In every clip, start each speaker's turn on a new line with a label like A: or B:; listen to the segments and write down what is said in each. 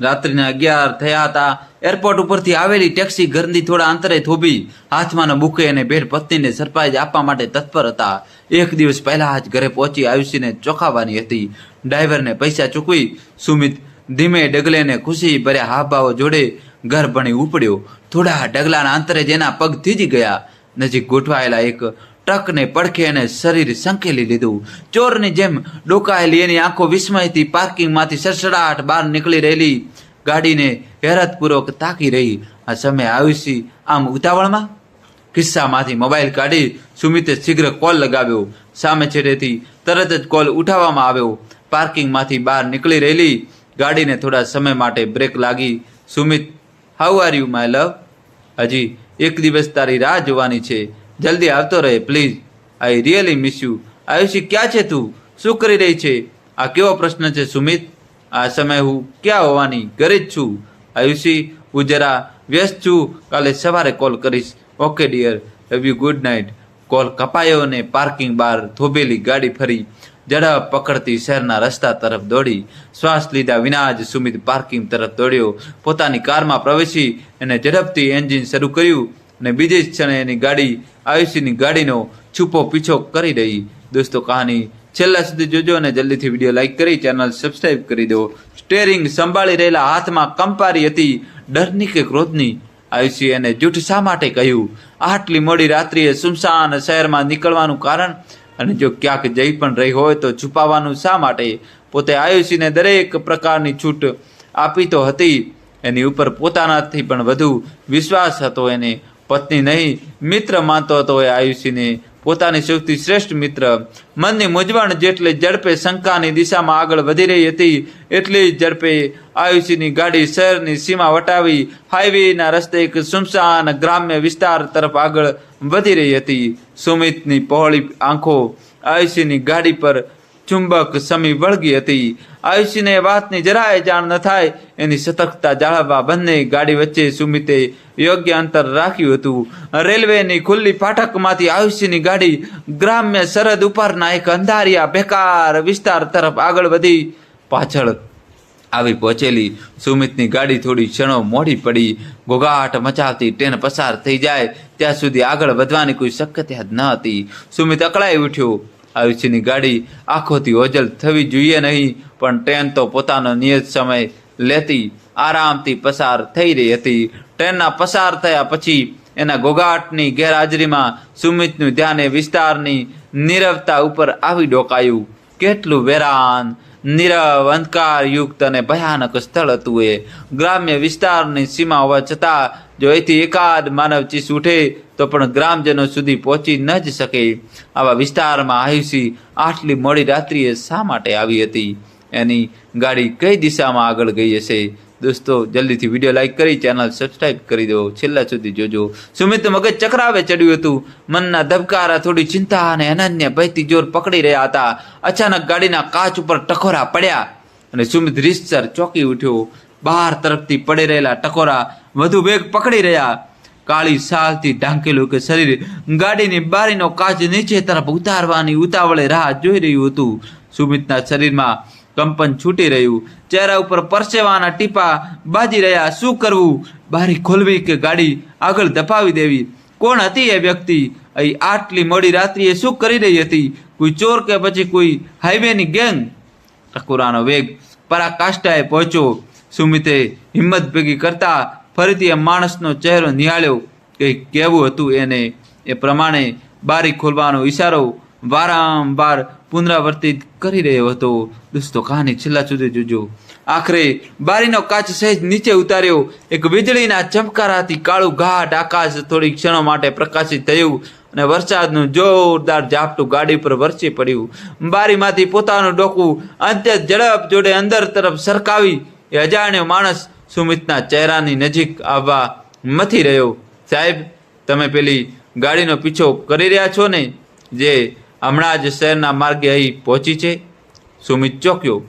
A: રાત્રિના અગિયાર થયા હતા. એરપોર્ટ ઉપરથી આવેલી ટેક્સી ઘરની થોડા અંતરે થોભી. હાથમાં બુકે અને ભેટ પત્નીને સરપ્રાઈઝ આપવા માટે તત્પર હતા. એક દિવસ પહેલા જ ઘરે પહોંચી આયુષીને ચોખાવાની હતી. ડ્રાઈવરને પૈસા ચૂકવી સુમિત ધીમે ડગલેને ખુશી ભર્યા હાવભાવો જોડે ઘર ભણી ઉપડ્યો. થોડા ડગલાના અંતરે જેના પગ થીજી ગયા. નજીક ગોઠવાયેલા એક ટ્રકને પડખે અને શરીર સંકેલી લીધું. ચોરની જેમ ડોકાયેલી એની આંખો વિસ્મયથી પાર્કિંગમાંથી સડસડાટ બહાર નીકળી રહેલી. ગાડીને હેરતપૂર્વક તાકી રહી. આ સમયે આયુષી આમ ઉતાવળમાં? ખિસ્સામાંથી મોબાઈલ કાઢી સુમિતે શીઘ્ર કોલ લગાવ્યો. સામે છેડેથી તરત જ કોલ ઉઠાવવામાં આવ્યો. પાર્કિંગમાંથી બહાર નીકળી રહેલી. ગાડીને થોડા સમય માટે બ્રેક લાગી. Sumit how are you my love હજી એક દિવસ તારી રાહ જોવાની છે. જલ્દી આવતો રહે please I really miss you Ayushi, ક્યાં છે તું? શું કરી રહી છે? આ કેવો પ્રશ્ન છે, સુમિત? આ સમય હું ક્યાં હોવાની? ઘરે જ છું. આયુષી, હું જરા વ્યસ્ત છું. કાલે સવારે કોલ કરીશ. Okay dear love you good night call કપાયો અને પાર્કિંગ બહાર થોભેલી ગાડી ફરી. ઝડપ પકડતી શહેરના રસ્તા તરફ દોડી. શ્વાસ લીધા વિના જ સુમિત પાર્કિંગ તરફ દોડ્યો. પોતાની કારમાં પ્રવેશી અને ઝડપથી એન્જિન શરૂ કર્યું. અને બીજે ક્ષણે એની ગાડી, આયુષીની ગાડીનો છુપો પીછો કરી રહી દોસ્તો, કહાની છેલ્લા સુધી જોજો અને જલ્દીથી વીડિયો લાઇક કરી, ચેનલ સબસ્ક્રાઇબ કરી દો. સ્ટેરિંગ સંભાળી રહેલા હાથમાં કંપારી હતી ડરની કે ક્રોધની? આયુષી એને જૂઠ શા માટે કહ્યું? આટલી મોડી રાત્રિએ સુમસાન શહેરમાં નીકળવાનું કારણ? અને જો ક્યાંક જઈ પણ રહી હોય તો છુપાવવાનું શા માટે? પોતે આયુષીને દરેક પ્રકારની છૂટ આપી તો હતી. એની ઉપર પોતાનાથી પણ વધુ વિશ્વાસ હતો એને પત્ની નહીં, મિત્ર માનતો હતો એ આયુષીને. પોતાની સૌથી શ્રેષ્ઠ મિત્ર. મનની મૂંઝવણ જેટલી ઝડપે શંકાની દિશામાં આગળ વધી રહી હતી, એટલી જ ઝડપે આયુષીની ગાડી શહેરની સીમા વટાવી હાઈવેના રસ્તે એક સુમસાન ગ્રામ્ય વિસ્તાર તરફ આગળ વધી રહી હતી. સુમિતની પહોળી આંખો આયુષીની ગાડી પર ચુંબક સમી વળગી હતી. આયુષીને વાતની જરાય જાણ ન થાય. એની સતર્કતા જાળવવા બંને ગાડી વચ્ચે સુમિતે યોગ્ય અંતર રાખ્યું હતું. રેલવેની ખુલ્લી ફાટકમાંથી આયુષીની ગાડી ગ્રામ્ય સરહદ ઉપરના એક અંધારિયા બેકાર વિસ્તાર તરફ આગળ વધી પાછળ આવી પહોંચેલી. સુમિતની ગાડી થોડી ક્ષણો મોડી પડી. ઘોઘાટ મચાવતી ટ્રેન પસાર થઈ જાય. ત્યાં સુધી આગળ વધવાની કોઈ શક્યતા જ ન હતી. સુમિત અકળાઈ ઉઠ્યો. આયુષીની ગાડી આંખોથી ઓજલ થવી જોઈએ નહીં, પણ ટ્રેન તો પોતાનો નિયત સમય લેતી આરામથી પસાર થઈ રહી હતી. ટ્રેનના પસાર થયા પછી એના ઘોઘાટની ગેરહાજરીમાં સુમિતનું ધ્યાન એ વિસ્તારની નીરવતા ઉપર આવી ડોકાયું. કેટલું વેરાન, નીરવ અંધકાર યુક્ત અને ભયાનક સ્થળ હતું એ. ગ્રામ્ય વિસ્તારની સીમા હોવા છતાં જો અહીંથી એકાદ માનવ ચીસ ઉઠે તો પણ ગ્રામજનો સુધી પહોંચી ન જ શકે. આવા વિસ્તારમાં આયુષી આટલી મોડી રાત્રિએ શા માટે આવી હતી? એની ગાડી કઈ દિશામાં આગળ ગઈ હશે? દોસ્તો, જલ્દીથી વીડિયો લાઇક કરી, ચેનલ સબસ્ક્રાઇબ કરી દો. છેલ્લા સુધી જોજો. સુમિત મગજ ચક્રાવે ચડ્યું હતું. મનના ધબકારા, થોડી ચિંતા અને અનન્ય ભયથી જોર પકડી રહ્યા હતા. અચાનક ગાડીના કાચ ઉપર ટકોરા પડ્યા અને સુમિત રીતસર ચોકી ઉઠ્યો. બહાર તરફથી પડી રહેલા ટકોરા વધુ વેગ પકડી રહ્યા. કાળી શાલથી ઢાંકેલું કે શરીર ગાડીની બારીનો કાચ નીચે તરફ ઉતારવાની ઉતાવળે રાહ જોઈ રહ્યું હતું. સુમિતના શરીરમાં કંપન છૂટી રહ્યું. ચહેરા ઉપર પરસેવાના ટીપા બાજી રહ્યા. શું કરવું? બારી ખોલવી કે ગાડી આગળ ધપાવી દેવી? કોણ હતી એ વ્યક્તિ? અહીં આટલી મોડી રાત્રિએ શું કરી રહી હતી? કોઈ ચોર કે પછી કોઈ હાઈવેની ગેંગ ટકોરાનો વેગ પરાકાષ્ઠાએ પહોંચ્યો. સુમિતે હિંમત ભેગી કરતા ફરીથી એ માણસનો ચહેરો નિહાળ્યો કે કેવું હતું એને એ પ્રમાણે બારી ખોલવાનો ઈશારો વારંવાર પુનરાવર્તિત કરી રહ્યો હતો. દોસ્તો, કહાની છેલ્લા સુધી જોજો. આખરે બારીનો કાચ સહેજ નીચે ઉતાર્યો. એક વીજળીના ચમકારાથી કાળું ઘાટ આકાશ થોડી ક્ષણો માટે પ્રકાશિત થયું અને વરસાદનું જોરદાર ઝાપટું ગાડી પર વરસી પડ્યું. બારીમાંથી પોતાનું ડોકું અંત્ય ઝડપ જોડે અંદર તરફ સરકાવી એ અજાણ્યો માણસ સુમિતના ચહેરાની નજીક આવવા મથી રહ્યો. સાહેબ, તમે પેલી ગાડીનો પીછો કરી રહ્યા છો ને, જે હમણાં જ શહેરના માર્ગે અહીં પહોંચી છે? સુમિત ચોક્યો.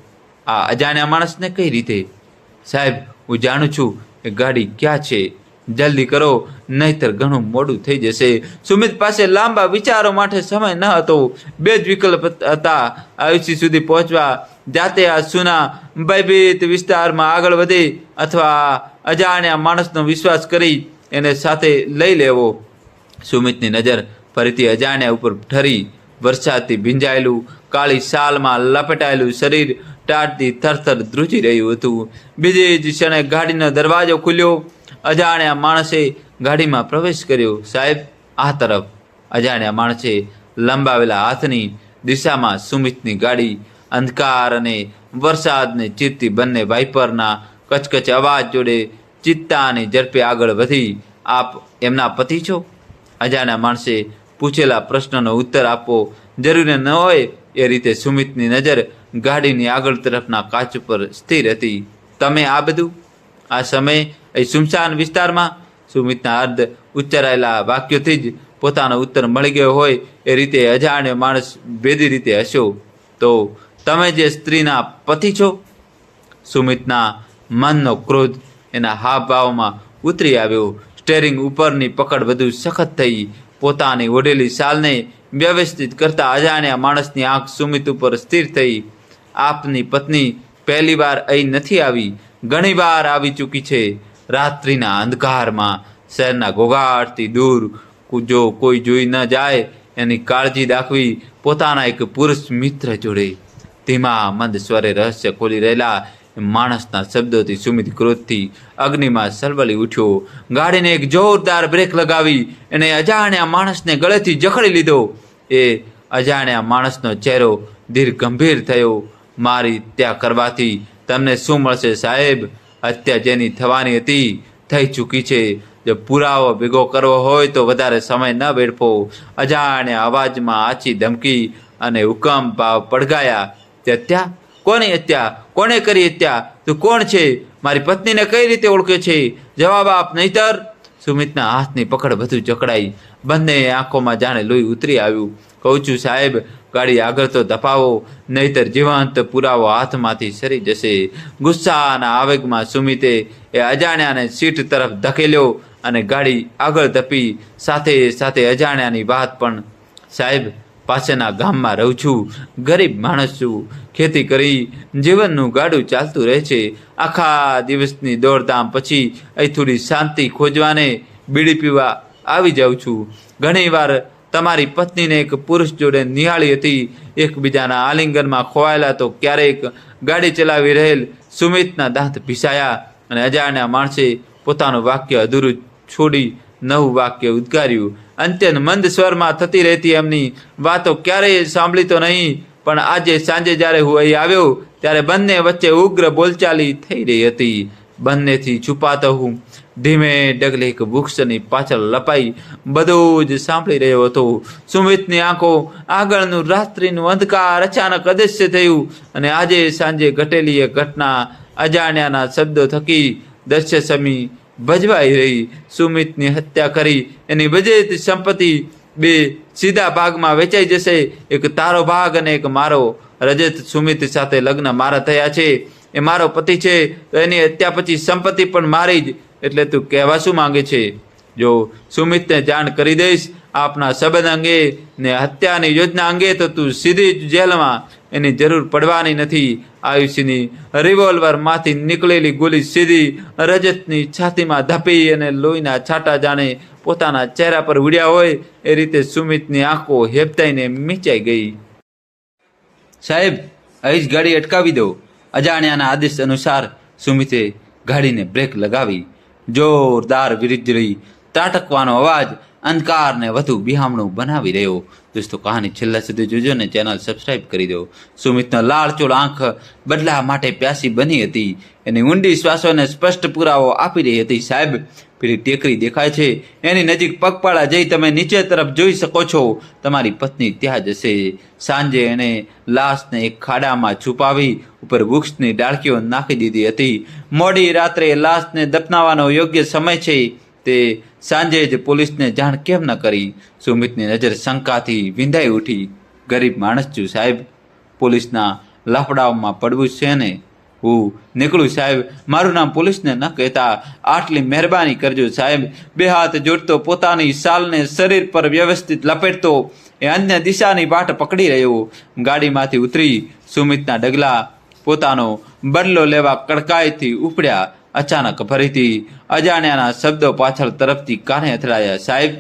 A: આ અજાણ્યા માણસને કઈ રીતે? સાહેબ, હું જાણું છું એ ગાડી ક્યાં છે? જલ્દી કરો, નહીતર ઘણું મોડું થઈ જશે. સુમિત પાસે લાંબા વિચારો માટે સમય ન હતો. બે જ વિકલ્પ હતા આયુષી સુધી પહોંચવા. જાતે આ સુના ભયભીત વિસ્તારમાં આગળ વધી અથવા અજાણ્યા માણસનો વિશ્વાસ કરી એને સાથે લઈ લેવો. સુમિતની નજર ફરીથી અજાણ્યા ઉપર ઠરી. વરસાદથી ભીંજાયેલું, કાળી શાલમાં લપેટાયેલું શરીર ટાટથી થરથર ધ્રુજી રહ્યું હતું. બીજી જ ક્ષણે ગાડીનો દરવાજો ખુલ્યો. અજાણ્યા માણસે ગાડીમાં પ્રવેશ કર્યો. સાહેબ, આ તરફ. અજાણ્યા માણસે લંબાવેલા હાથની દિશામાં સુમિતની ગાડી, અંધકાર અને વરસાદને ચીરતી બંને વાઇપરના કચકચ અવાજ જોડે ચિત્તાની ઝડપે આગળ વધી. આપ એમના પતિ છો? અજાણ્યા માણસે પૂછેલા પ્રશ્નનો ઉત્તર આપવો જરૂરી ન હોય એ રીતે સુમિતની નજર ગાડીની આગળ તરફના કાચ ઉપર સ્થિર હતી. તમે આ બધું? આ સમયે એ સુમશાન વિસ્તારમાં સુમિતના અર્ધ ઉચ્ચારાયેલા વાક્યોથી જ પોતાનો ઉત્તર મળી ગયો હોય એ રીતે અજાણ્યો માણસ ભેદી રીતે હશો તો તમે જે સ્ત્રીના પતિ છો? સુમિતના મનનો ક્રોધ એના હાવભાવમાં ઉતરી આવ્યો. સ્ટેરિંગ ઉપરની પકડ વધુ સખત થઈ. પોતાની ઓઢેલી શાલને વ્યવસ્થિત કરતા અજાણ્યા માણસની આંખ સુમિત ઉપર સ્થિર થઈ. આપની પત્ની પહેલીવાર અહીં નથી આવી. ઘણીવાર આવી ચૂકી છે. રાત્રિના અંધકારમાં શહેરના ઘોઘાટથી દૂર જો કોઈ જોઈ ન જાય, એની કાળજી દાખવી પોતાના એક પુરુષ મિત્ર જોડે. ધીમા મંદ સ્વરે રહસ્ય ખોલી રહેલા માણસના શબ્દોથી સુમિત ક્રોધથી અગ્નિમાં સલવલી ઉઠ્યો. ગાડીને એક જોરદાર બ્રેક લગાવી એને અજાણ્યા માણસને ગળેથી જકડી લીધો. એ અજાણ્યા માણસનો ચહેરો ધીર ગંભીર થયો. મારી ત્યાં કરવાથી તમને શું મળશે સાહેબ? હત્યા જેની થવાની હતી, થઈ ચૂકી છે. જો પુરાવો ભેગો કરવો હોય તો વધારે સમય ન વેડફો. અજાણે અવાજમાં આછી ધમકી અને હુકમ ભાવ પડઘાયા તે હત્યા? કોની હત્યા? કોણે કરી હત્યા? તું કોણ છે? મારી પત્નીને કઈ રીતે ઓળખે છે? જવાબ આપ નહીતર. સુમિતના હાથની પકડ વધુ જકડાઈ. બંને આંખોમાં જાણે લોહી ઉતરી આવ્યું. કહું છું સાહેબ ગાડી આગળ તો ધપાવો, નહીતર જીવંત પુરાવો હાથમાંથી સરી જશે. ગુસ્સાના આવેગમાં સુમિતે એ અજાણ્યાને સીટ તરફ ધકેલ્યો અને ગાડી આગળ ધપી. સાથે સાથે અજાણ્યાની વાત પણ, સાહેબ પાસેના ગામમાં રહું છું, ગરીબ માણસ છું. ખેતી કરી, જીવનનું ગાડું ચાલતું રહે છે. આખા દિવસની દોડધામ પછી અહીં થોડી શાંતિ ખોજવાને બીડી પીવા આવી જાઉં છું. ઘણીવાર તમારી પત્નીને એક પુરુષ જોડે નિહાળી હતી. એકબીજાના આલિંગનમાં ખોવાયેલા તો ક્યારેક ગાડી ચલાવી રહેલ સુમિતના દાંત ભીસાયા અને અજાણ્યા માણસે પોતાનું વાક્ય અધૂરું છોડી નવું વાક્ય ઉદ્ગાર્યું. અત્યંત મંદ સ્વરમાં થતી રહેતી એમની વાતો ક્યારેય સાંભળી તો નહીં, પણ આજે સાંજે જ્યારે હું અહીં આવ્યો, ત્યારે બંને વચ્ચે ઉગ્ર બોલચાલી થઈ રહી હતી. બંનેથી છુપાતો હું. ધીમે ડગલે એક વૃક્ષની પાછળ લપાઈ બધું જ સાંભળી રહ્યો હતો. સુમિતની આંખો આગળનું રાત્રિનું અંધકાર અચાનક અદૃશ્ય થયું અને આજે સાંજે ઘટેલી એ ઘટના અજાણ્યાના શબ્દો થકી દશ્ય સમી ભજવાઈ રહી. સુમિતની હત્યા કરી એની બજેત સંપત્તિ બે સીધા ભાગમાં વેચાઈ જશે. એક તારો ભાગ અને એક મારો. રજત, સુમિત સાથે લગ્ન મારા થયા છે. એ મારો પતિ છે. તો એની હત્યા પછી સંપત્તિ પણ મારી જ એટલે તું કહેવા શું માંગે છે? જો સુમિતને જાણ કરી દઈશ, આપના સંબંધ અંગે ને હત્યાની યોજના અંગે, તો તું સીધી જ જેલમાં એની જરૂર પડવાની નથી. આયુષની રિવોલ્વરમાંથી નીકળેલી ગોલી સીધી રજતની છાતીમાં ધપી અને લોહીના છાંટા જાણે પોતાના ચહેરા પર ઉડ્યા હોય, એ રીતે સુમિતની આંખો હેપતાઈને મીચાઈ ગઈ. સાહેબ અહીં જ ગાડી અટકાવી દો અજાણ્યાના આદેશ અનુસાર સુમિતે ગાડીને બ્રેક લગાવી. જોરદાર વીજળી ત્રાટકવાનો અવાજ અંધકારને વધુ બિહામણું બનાવી રહ્યો. દોસ્તો, કહાની છેલ્લા સુધી જોજો ને ચેનલ સબસ્ક્રાઇબ કરી દો. સુમિતનો લાળચોળ આંખ બદલા માટે પ્યાસી બની હતી એની ઊંડી શ્વાસોને સ્પષ્ટ પુરાવો આપી રહી હતી. સાહેબ, પેલી ટેકરી દેખાય છે. એની નજીક પગપાળા જઈ તમે નીચે તરફ જોઈ શકો છો. તમારી પત્ની ત્યાં જશે સાંજે એણે લાશને એક ખાડામાં છુપાવી ઉપર વૃક્ષની ડાળકીઓ નાખી દીધી હતી. મોડી રાત્રે લાશને દફનાવાનો યોગ્ય સમય છે. તે સાંજે જ પોલીસને જાણ કેમ ન કરી સુમિતની નજર શંકાથી વિંધાઈ ઉઠી. ગરીબ માણસ છું સાહેબ, પોલીસના લફડાઓમાં પડવું છે ને? હું નીકળું સાહેબ, મારું નામ પોલીસને ન કહેતા આટલી મહેરબાની કરજો સાહેબ. બે હાથ જોડતો પોતાની શાલને શરીર પર વ્યવસ્થિત લપેટતો એ અન્ય દિશાની વાટ પકડી રહ્યો. ગાડીમાંથી ઉતરી સુમિતના ડગલા પોતાનો બદલો લેવા કડકાઈથી ઉપડ્યા. અચાનક ફરીથી અજાણ્યાના શબ્દો પાછળ તરફથી કાને અથડાયા? સાહેબ,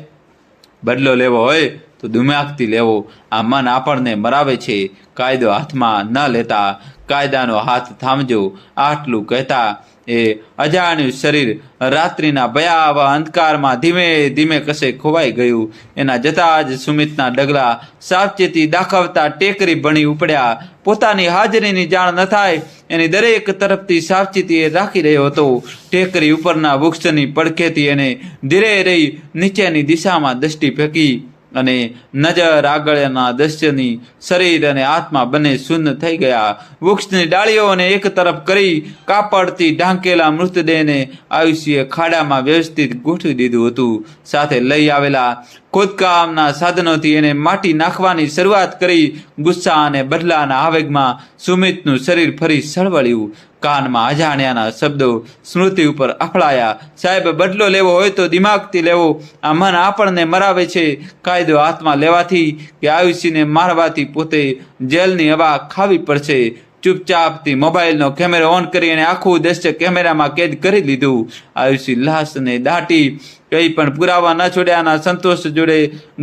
A: બદલો લેવો હોય તો દિમાગથી લેવો. આ મન આપણને મરાવે છે. કાયદો હાથમાં ન લેતા કાયદાનો હાથ થામજો. આટલું કહેતા એ અજાણ્યું શરીર રાત્રિના ભયાવા અંધકારમાં ધીમે ધીમે કશે ખોવાઈ ગયું. એના જતા જ સુમિતના ડગલા સાવચેતી દાખવતા ટેકરી ભણી ઉપડ્યા. પોતાની હાજરીની જાણ ન થાય એની દરેક તરફથી સાવચેતી એ રાખી રહ્યો હતો. ટેકરી ઉપરના વૃક્ષની પડખેથી એને ધીરે રહી નીચેની દિશામાં દ્રષ્ટિ ફેંકી. અને નજર, આગળના દ્રશ્યની શરીર અને આત્મા બંને શૂન્ય થઈ ગયા. વૃક્ષની ડાળીઓને એક તરફ કરી કાપડથી ઢાંકેલા મૃતદેહને આયુષ્યે ખાડામાં વ્યવસ્થિત ગોઠવી દીધું હતું. સાથે લઈ આવેલા ખોદકામના સાધનોથી એને માટી નાખવાની શરૂઆત કરી ગુસ્સા અને બદલાના આવેગમાં સુમિતનું શરીર ફરી સળવળ્યું. કાનમાં અજાણ્યાના શબ્દો, સ્મૃતિ ઉપર અફળાયા. સાહેબ, બદલો લેવો હોય તો દિમાગથી લેવો. આ મન આપણને મરાવે છે. કાયદો હાથમાં લેવાથી કે આયુષ્યને મારવાથી પોતે જેલની હવા ખાવી પડશે. ચૂપચાપથી મોબાઈલનો કેમેરો ઓન કરી અને આખું દ્રશ્ય કેમેરામાં કેદ કરી લીધું આયુષી લાશને દાટી કંઈ પણ પુરાવા ન છોડ્યાના સંતોષ જોડે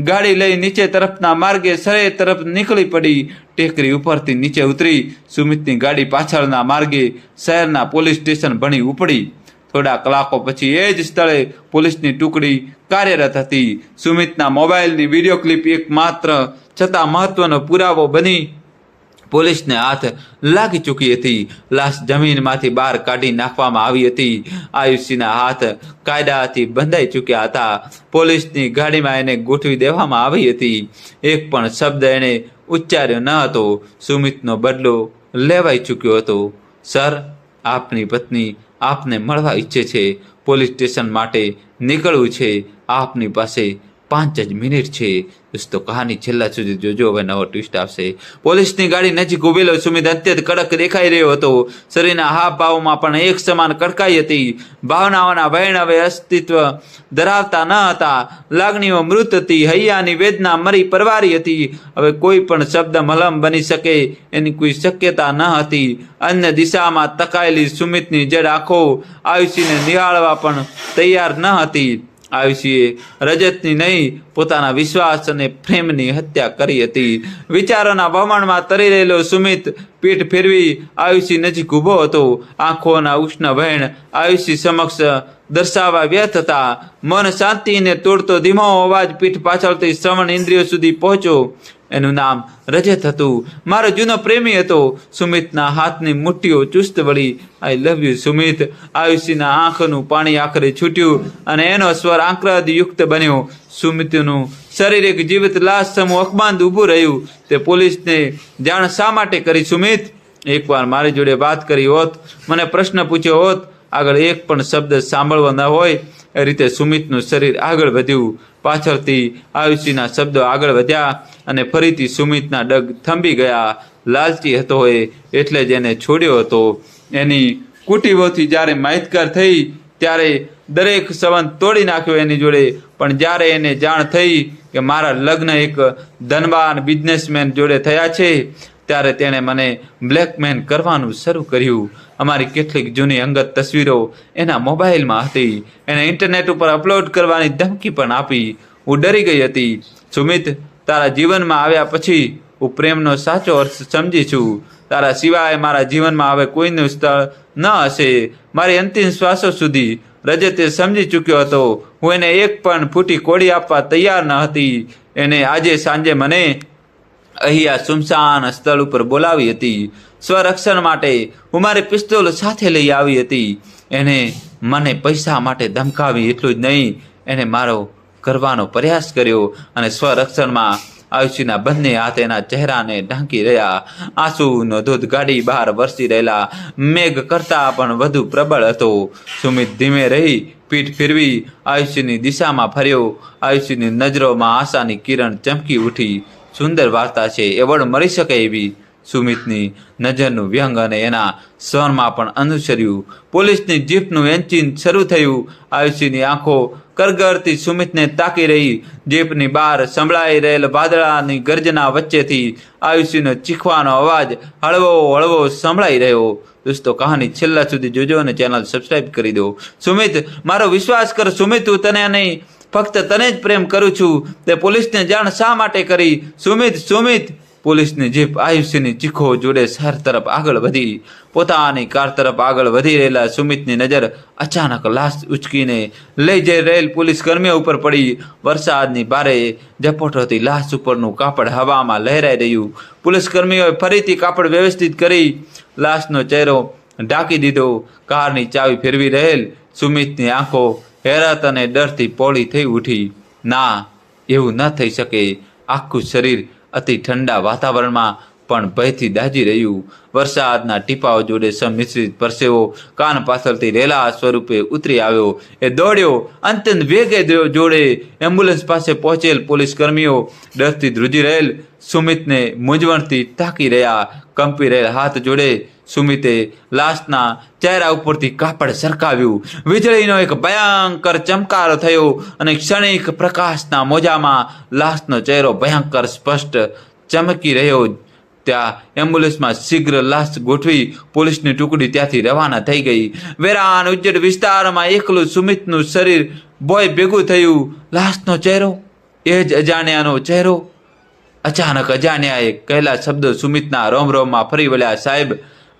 A: ગાડી લઈ નીચે તરફના માર્ગે સરે તરફ નીકળી પડી. ટેકરી ઉપરથી નીચે ઉતરી. સુમિતની ગાડી પાછળના માર્ગે શહેરના પોલીસ સ્ટેશન ભણી ઉપડી. થોડા કલાકો પછી એ જ સ્થળે પોલીસની ટુકડી કાર્યરત હતી. સુમિતના મોબાઈલની વીડિયો ક્લિપ એક માત્ર, છતાં મહત્વનો પુરાવો બની પોલીસને હાથ લાગી ચૂકી હતી. લાશ જમીનમાંથી બહાર કાઢી નાખવામાં આવી હતી. આયુષીના હાથ કાયદાથી બંધાઈ ચૂક્યા હતા. પોલીસની ગાડીમાં એને ગોઠવી દેવામાં આવી હતી. એક પણ શબ્દ એણે ઉચ્ચાર્યો ન હતો. સુમિતનો બદલો લેવાઈ ચૂક્યો હતો. સર, આપની પત્ની આપને મળવા ઈચ્છે છે. પોલીસ સ્ટેશન માટે નીકળવું છે. આપની પાસે પાંચ જ મિનિટ છે. દોસ્તો, કહાની છેલ્લા સુધી જોજો, હવે નવો ટ્વિસ્ટ આવશે. પોલીસની ગાડી નજીક ઉભેલો સુમિત અત્યંત કડક દેખાઈ રહ્યો હતો. શરીરના હાવભાવમાં પણ એક સમાન કડકાઈ હતી. ભાવનાઓના વહેણ હવે અસ્તિત્વ ધરાવતા ન હતા. લાગણીઓ મૃત હતી. હૈયાની વેદના મરી પરવારી હતી. હવે કોઈ પણ શબ્દ મલમ બની શકે એની કોઈ શક્યતા ન હતી. અન્ય દિશામાં તકાયેલી સુમિતની જડ આંખો આયુષીને નિહાળવા પણ તૈયાર ન હતી. આયુષીએ રજતની નહીં, પોતાના વિશ્વાસ અને પ્રેમની હત્યા કરી હતી. વિચારોના વમણમાં તરી રહેલો સુમિત પીઠ ફેરવી આયુષી નજીક ઊભો હતો. આંખોના ઉષ્ણ વહેણ આયુષી સમક્ષ દર્શાવવા વ્યર્થ હતા. મન શાંતિને તોડતો ધીમો અવાજ પીઠ પાછળથી શ્રવણ ઇન્દ્રિયો સુધી પહોંચ્યો. એનું નામ રજત હતું. મારો જૂનો પ્રેમી હતો. સુમિતના હાથની મુઠ્ઠીઓ ચુસ્ત વળી આઈ લવ યુ સુમિત. આયુષીના આંખનું પાણી આખરે છૂટ્યું અને એનો સ્વર આંક્રદ યુક્ત બન્યો. સુમિતનું શરીર એક જીવિત લાશ સમૂહ અકબાંધ ઊભું રહ્યું. તે પોલીસને જાણ શા માટે કરી, સુમિત? એકવાર મારી જોડે વાત કરી હોત, મને પ્રશ્ન પૂછ્યો હોત, આગળ એક પણ શબ્દ સાંભળવા ન હોય રીતે સુમિતનું શરીર આગળ વધ્યું. પાછળથી આયુષીના શબ્દો આગળ વધ્યા અને ફરીથી સુમિતના ડગ થંભી ગયા. લાલચી હતો એ, એટલે જ એને છોડ્યો હતો. એની કુટીઓથી જ્યારે માહિતગાર થઈ, ત્યારે દરેક સંબંધ તોડી નાખ્યો એની જોડે. પણ જ્યારે એને જાણ થઈ કે મારા લગ્ન એક ધનવાન બિઝનેસમેન જોડે થયા છે, ત્યારે તેણે મને બ્લેકમેન કરવાનું શરૂ કર્યું. અમારી કેટલીક જૂની અંગત તસવીરો એના મોબાઈલમાં હતી. એને ઇન્ટરનેટ ઉપર અપલોડ કરવાની ધમકી પણ આપી. હું ડરી ગઈ હતી. સુમિત, તારા જીવનમાં આવ્યા પછી હું પ્રેમનો સાચો અર્થ સમજી છું. તારા સિવાય મારા જીવનમાં હવે કોઈનું સ્થળ ન હશે. મારી અંતિમ શ્વાસો સુધી રજતે સમજી ચૂક્યો હતો. હું એને એક પણ ફૂટી કોડી આપવા તૈયાર ન હતી. એને આજે સાંજે મને અહીં આ સુમસાન સ્થળ ઉપર બોલાવી હતી. સ્વરક્ષણ માટે હું મારી પિસ્તોલ સાથે લઈ આવી હતી. એને મને પૈસા માટે ધમકાવી એટલું જ નહીં, એને મારો કરવાનો પ્રયાસ કર્યો અને સ્વરક્ષણમાં આયુષીના બંને હાથ એના ચહેરાને ઢાંકી રહ્યા. આંસુનો ધોધ ગાડી બહાર વરસી રહેલા મેઘ કરતા પણ વધુ પ્રબળ હતો. સુમિત ધીમે રહી, પીઠ ફેરવી આયુષીની દિશામાં ફર્યો. આયુષીની નજરોમાં આશાની કિરણ ચમકી ઉઠી. સુંદર વાર્તા છે એ મળી શકે એવી સુમિતની નજરનું વ્યંગ અને એના સ્વરમાં પણ અનુસર્યું. પોલીસની જીપનું એન્જિન શરૂ થયું. આયુષીની આંખો કરગરતી સુમિતને તાકી રહી. જીપની બહાર સંભળાઈ રહેલ વાદળાની ગર્જના વચ્ચેથી આયુષીનો ચીખવાનો અવાજ હળવો હળવો સંભળાઈ રહ્યો. દોસ્તો, કહાની છેલ્લા સુધી જોજો અને ચેનલ સબસ્ક્રાઇબ કરી દો. સુમિત, મારો વિશ્વાસ કર, સુમિત, હું તને નહીં, ફક્ત તને જ પ્રેમ કરું છું. તે પોલીસને જાણ શા માટે કરી? સુમિત સુમિત! પોલીસની જીપ આયુષ્યની ચીખો જોડે શહેર તરફ આગળ વધી, પોતાની કાર તરફ આગળ વધી રહેલા સુમિતની નજર અચાનક લાશ ઉચકીને લઈ જઈ રહેલ પોલીસ કર્મીઓ ઉપર પડી. વરસાદની ભારે ઝપોટોથી લાશ ઉપરનું કાપડ હવામાં લહેરાઈ રહ્યું. પોલીસ કર્મીઓએ ફરીથી કાપડ વ્યવસ્થિત કરી લાશનો ચહેરો ઢાંકી દીધો. કારની ચાવી ફેરવી રહેલ સુમિતની આંખો હેરત અને ડરથી પોળી થઈ ઉઠી. ના, એવું ન થઈ શકે. આખું શરીર અતિ ઠંડા વાતાવરણમાં પણ ભયથી દાજી રહ્યું. વરસાદના ટીપાઓ જોડે સમિશ્રિત પરસેવો કાન પાછળથી રેલા સ્વરૂપે ઉતરી આવ્યો. એ દોડ્યો, અંતન વેગે જોડે એમ્બ્યુલન્સ પાસે પહોંચેલ પોલીસ કર્મીઓ ડરથી ધ્રુજી રહેલ. સુમિતને મૂંઝવણથી તાકી રહ્યા, કંપી રહેલ હાથ જોડે. સુમિતે લાશના ચહેરા ઉપરથી કાપડ સરકાવ્યું. વીજળીનો એક ભયંકર ચમકારો થયો અને ક્ષણિક પ્રકાશના મોજામાં લાશનો ચહેરો ભયંકર સ્પષ્ટ ચમકી રહ્યો. ત્યાં એમ્બ્યુલન્સમાં શીઘ્ર લાશ ગોઠવી પોલીસની ટુકડી ત્યાંથી રવાના થઈ ગઈ. વેરાન ઉજ્જડ વિસ્તારમાં એકલું સુમિતનું શરીર બોય ભેગું થયું. લાશનો ચહેરો, એ જ અજાણ્યાનો ચહેરો. અચાનક અજાણ્યાએ કહેલા શબ્દો સુમિતના રોમ રોમમાં ફરી વળ્યા સાહેબ.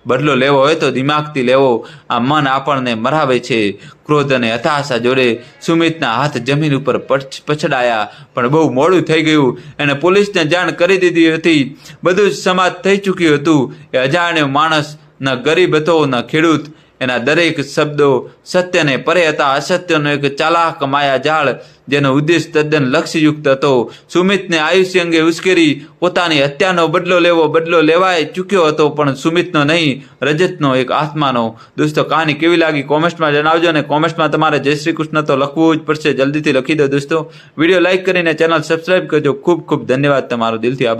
A: બદલો લેવો હોય તો દિમાગથી લેવો. આ મન આપણને મરાવે છે. ક્રોધ અને હતાશા જોડે સુમિતના હાથ જમીન ઉપર પછ- પછડાયા. પણ બહુ મોડું થઈ ગયું. એને પોલીસને જાણ કરી દીધી હતી. બધું જ સમાજ થઈ ચૂક્યું હતું. એ અજાણ્યો માણસ, ન ગરીબ હતો, ન ખેડૂત. એના દરેક શબ્દો સત્યને પરે હતા. અસત્યનો એક ચાલાક માયા જાળ જેનો ઉદ્દેશ તદ્દન લક્ષ્યયુક્ત હતો. સુમિતને આયુષ્ય અંગે ઉશ્કેરી પોતાની હત્યાનો બદલો લેવો, બદલો લેવાય ચૂક્યો હતો, પણ સુમિતનો નહીં, રજતનો એક આત્માનો. દોસ્તો, કહાની કેવી લાગી? કોમેન્ટમાં જણાવજો અને કોમેન્ટમાં તમારે જય શ્રી કૃષ્ણ તો લખવું જ પડશે. જલ્દીથી લખી દો દોસ્તો. વીડિયો લાઇક કરીને ચેનલ સબસ્ક્રાઇબ કરજો. ખૂબ ખૂબ ધન્યવાદ તમારો. દિલથી આભાર.